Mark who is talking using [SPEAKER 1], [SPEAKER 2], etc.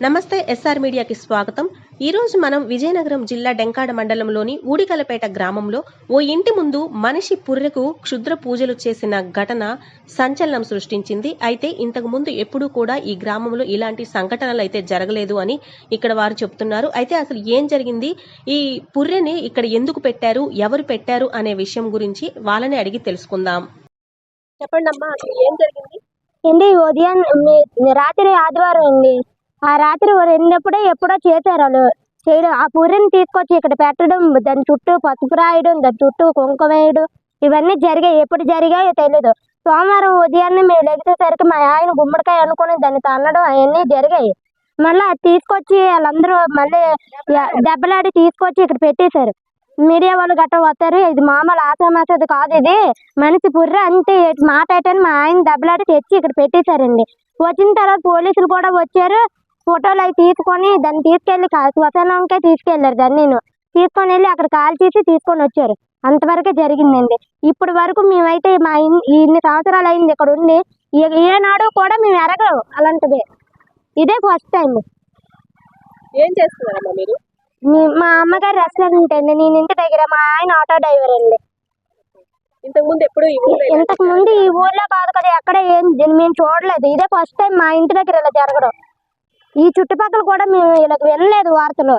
[SPEAKER 1] నమస్తే ఎస్ఆర్ మీడియాకి స్వాగతం. ఈ రోజు మనం విజయనగరం జిల్లా డెంకాడ మండలంలోని ఊడికలపేట గ్రామంలో ఓ ఇంటి ముందు మనిషి పుర్రెకు క్షుద్ర పూజలు చేసిన ఘటన సంచలనం సృష్టించింది. అయితే ఇంతకు ముందు ఎప్పుడూ కూడా ఈ గ్రామంలో ఇలాంటి సంఘటనలు అయితే జరగలేదు అని ఇక్కడ వారు చెప్తున్నారు. అయితే అసలు ఏం జరిగింది? ఈ పుర్రెని ఇక్కడ ఎందుకు పెట్టారు? ఎవరు పెట్టారు? అనే విషయం గురించి వాళ్ళని అడిగి తెలుసుకుందాం. చెప్పండి అమ్మా అసలు ఏం జరిగింది?
[SPEAKER 2] ఉదయం రాత్రి ఆదివారం అండి. ఆ రాత్రి రెండప్పుడే ఎప్పుడో చేశారు వాళ్ళు. చేయడం ఆ పూరిని తీసుకొచ్చి ఇక్కడ పెట్టడం దాని చుట్టూ పసుపు రాయడం దాని చుట్టూ కుంకుమ వేయడం ఇవన్నీ జరిగాయి. ఎప్పుడు జరిగాయో తెలియదు సోమవారం ఉదయాన్నే మేము లెగిసేసరికి మా ఆయన గుమ్మడికాయ అనుకుని దాన్ని తన్నడం అవన్నీ జరిగాయి. మళ్ళీ అది తీసుకొచ్చి వాళ్ళందరూ మళ్ళీ దెబ్బలాడి తీసుకొచ్చి ఇక్కడ పెట్టేశారు. మీడియా వాళ్ళు గట్రా వస్తారు. ఇది మామూలు ఆసామాసది కాదు ఇది. మనిషి బుర్ర అంతే మాట మా ఆయన దెబ్బలాడి తెచ్చి ఇక్కడ పెట్టేశారండి. వచ్చిన తర్వాత పోలీసులు కూడా వచ్చారు. ఫోటోలు అవి తీసుకొని దాన్ని తీసుకెళ్ళి శ్మశానంకే తీసుకెళ్ళారు దాన్ని నేను. తీసుకొని వెళ్ళి అక్కడ కాల్ చేసి తీసుకొని వచ్చారు. అంతవరకే జరిగిందండి. ఇప్పటి వరకు మేమైతే మా ఇన్- ఇన్ని సంవత్సరాలు అయింది ఇక్కడ ఉండి ఏనాడు కూడా మేము ఎరగం అలాంటిదే. ఇదే ఫస్ట్ టైం
[SPEAKER 1] ఏం చేస్తున్నారమ్మా మీరు?
[SPEAKER 2] మీ- అమ్మగారు రెస్టారెంట్ అండి నేను ఇంటి దగ్గర మా ఆయన ఆటో డ్రైవర్ అండి.
[SPEAKER 1] ఇంతకు ముందు ఎప్పుడు ఈ ఊర్లో
[SPEAKER 2] ఈ కాదు కదా ఎక్కడ ఏం మేము చూడలేదు. ఇదే ఫస్ట్ టైం మా ఇంటి దగ్గర ఇలా జరగడం. ఈ చుట్టుపక్కల కూడా మేము ఇలా వినలేదు వార్తలు.